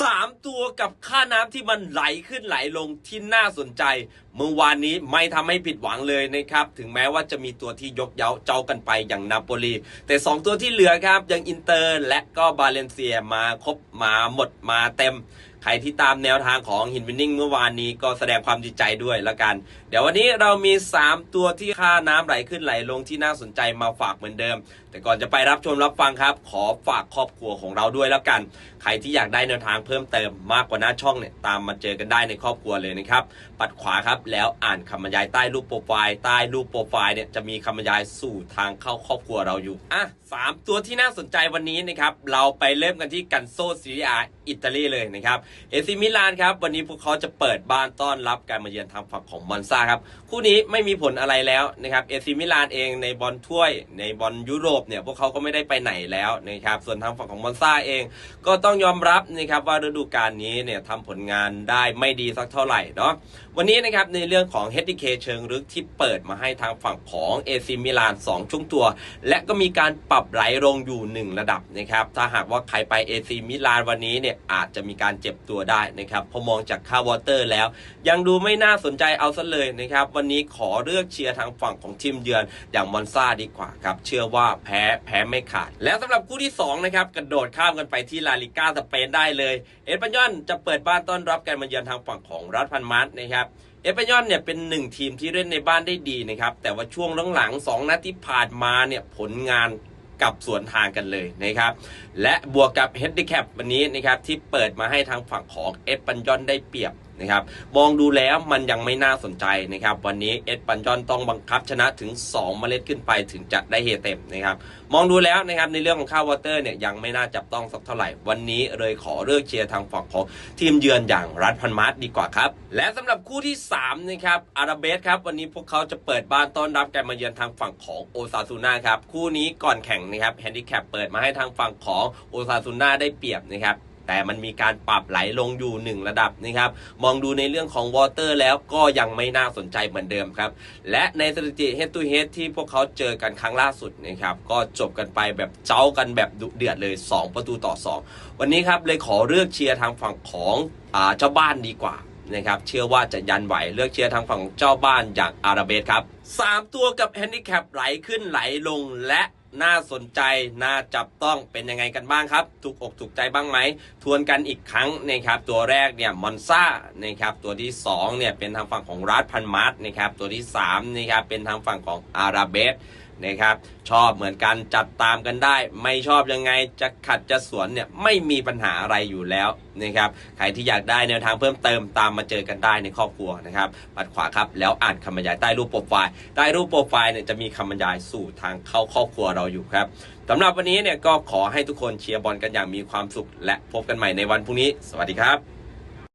สามตัวกับค่าน้ำที่มันไหลขึ้นไหลลงที่น่าสนใจ เมื่อวานนี้ไม่ทำให้ผิดหวังเลยนะครับ ถึงแม้ว่าจะมีตัวที่ยกเย้าเจ้ากันไปอย่างนาโปลี แต่ 2 ตัวที่เหลือครับอย่างอินเตอร์และก็บาเลนเซียมาครบมาหมดมาเต็ม รที่ตามแนวทางของหินวินนิ่งเมื่อวานนี้ก็แสดงความดีใจด้วยแล้วกัน เดี๋ยววันนี้เรามี 3 ตัวที่ค่าน้ำไหลขึ้นไหลลงที่น่าสนใจมาฝากเหมือนเดิม แต่ก่อนจะไปรับชมรับฟังครับ ขอฝากครอบครัวของเราด้วยแล้วกัน ใครที่อยากได้แนวทางเพิ่มเติมมากกว่าหน้าช่องเนี่ยตามมาเจอกันได้ในครอบครัวเลยนะครับ ปัดขวาครับแล้วอ่านคำบรรยายใต้รูปโปรไฟล์ใต้รูปโปรไฟล์เนี่ยจะมีคำบรรยายสู่ทางเข้าครอบครัวเราอยู่อะสามตัวที่น่าสนใจวันนี้นะครับเราไปเริ่มกันที่กันโซซีรีอาอิตาลีเลยนะครับเอซิมิลานครับ วันนี้พวกเขาจะเปิดบ้านต้อนรับการมาเยือนทางฝั่งของมอนซาครับ คู่นี้ไม่มีผลอะไรแล้วนะครับเอซิมิลานเองในบอลถ้วย ในบอลยุโรปเนี่ยพวกเขาก็ไม่ได้ไปไหนแล้วนะครับส่วนทางฝั่งของมอนซาเอง ก็ต้องยอมรับนะครับว่าฤดูกาลนี้เนี่ยทำผลงานได้ไม่ดีสักเท่าไหร่เนาะวันนี้นะครับในเรื่องของ h d k เชิงลึกที่เปิดมาให้ทางฝั่งของเอซิมิลาน2ช่วงตัว และก็มีการปรับไหลลงอยู่ 1 ระดับนะครับถ้าหากว่าใครไปเอซิมิลานวันนี้เนี่ยอาจจะมีการเจ็บตัวได้นะครับพอมองจากค่าวอเตอร์แล้ว ยังดูไม่น่าสนใจเอาซะเลยนะครับ วันนี้ขอเลือกเชียร์ทางฝั่งของทีมเยือนอย่างมอนซาดีกว่าครับเชื่อว่าแพ้แพ้ไม่ขาด แล้วสำหรับคู่ที่2นะครับกระโดดข้ามกันไปที่ลาลิก้าสเปนได้เลย เอสปันยอนจะเปิดบ้านต้อนรับการมาเยือนทางฝั่งของรัฐพันมัสนะครับเอสปันยอนเนี่ยเป็นหนึ่งทีมที่เล่นในบ้านได้ดีนะครับแต่ว่าช่วงหลังๆสองนัดที่ผ่านมาเนี่ยผลงาน กับสวนทางกันเลยนะครับ และบวกกับเฮดดี้แคปวันนี้นะครับที่เปิดมาให้ทางฝั่งของเอสปันยอนได้เปรียบ นะครับมองดูแล้วมันยังไม่น่าสนใจนะครับ วันนี้เอสปันยอนต้องบังคับชนะถึง 2 เมล็ดขึ้นไปถึงจะได้เฮเต็มนะครับมองดูแล้วนะครับในเรื่องของค่าวอเตอร์เนี่ยยังไม่น่าจับต้องสักเท่าไหร่ วันนี้เลยขอเลือกเชียร์ทางฝั่งของทีมเยือนอย่างรัฐพันมาร์ดีกว่าครับ และสำหรับคู่ที่3นะครับอาราเบสครับวันนี้พวกเขาจะเปิดบ้านต้อนรับการมาเยือนทางฝั่งของโอซาซูน่าครับคู่นี้ก่อนแข่งนะครับแฮนดิแคปเปิดมาให้ทางฝั่งของโอซาซูน่าได้เปรียบนะครับ แต่มันมีการปรับไหลลงอยู่ 1 ระดับนะครับ มองดูในเรื่องของวอเตอร์แล้วก็ยังไม่น่าสนใจเหมือนเดิมครับ และในสถิติ head to head ที่พวกเขาเจอกันครั้งล่าสุดนะครับ ก็จบกันไปแบบเจ้ากันแบบดุเดือดเลย 2 ประตูต่อ 2 วันนี้ครับเลยขอเลือกเชียร์ทางฝั่งของเจ้าบ้านดีกว่านะครับเชื่อว่าจะยันไหวเลือกเชียร์ทางฝั่งของเจ้าบ้านอย่างอาราเบสครับ 3 ตัวกับแฮนดิแคปไหลขึ้นไหลลงและ น่าสนใจ น่าจับต้องเป็นยังไงกันบ้างครับ ถูกอกถูกใจบ้างไหม ทวนกันอีกครั้งนะครับตัวแรกเนี่ยมอนซ่านะครับตัวที่2เนี่ยเป็นทางฝั่งของรัฐพันมาร์ตนะครับตัวที่3นะครับเป็นทางฝั่งของอาราเบส นะครับ ชอบเหมือนกันจัดตามกันได้ ไม่ชอบยังไงจะขัดจะสวนเนี่ยไม่มีปัญหาอะไรอยู่แล้วนะครับใครที่อยากได้แนวทางเพิ่มเติมตามมาเจอกันได้ในครอบครัวนะครับปัดขวาครับแล้วอ่านคำบรรยายใต้รูปโปรไฟล์ใต้รูปโปรไฟล์เนี่ยจะมีคำบรรยายสู่ทางเข้าครอบครัวเราอยู่ครับสำหรับวันนี้เนี่ยก็ขอให้ทุกคนเชียร์บอลกันอย่างมีความสุข และพบกันใหม่ในวันพรุ่งนี้ สวัสดีครับ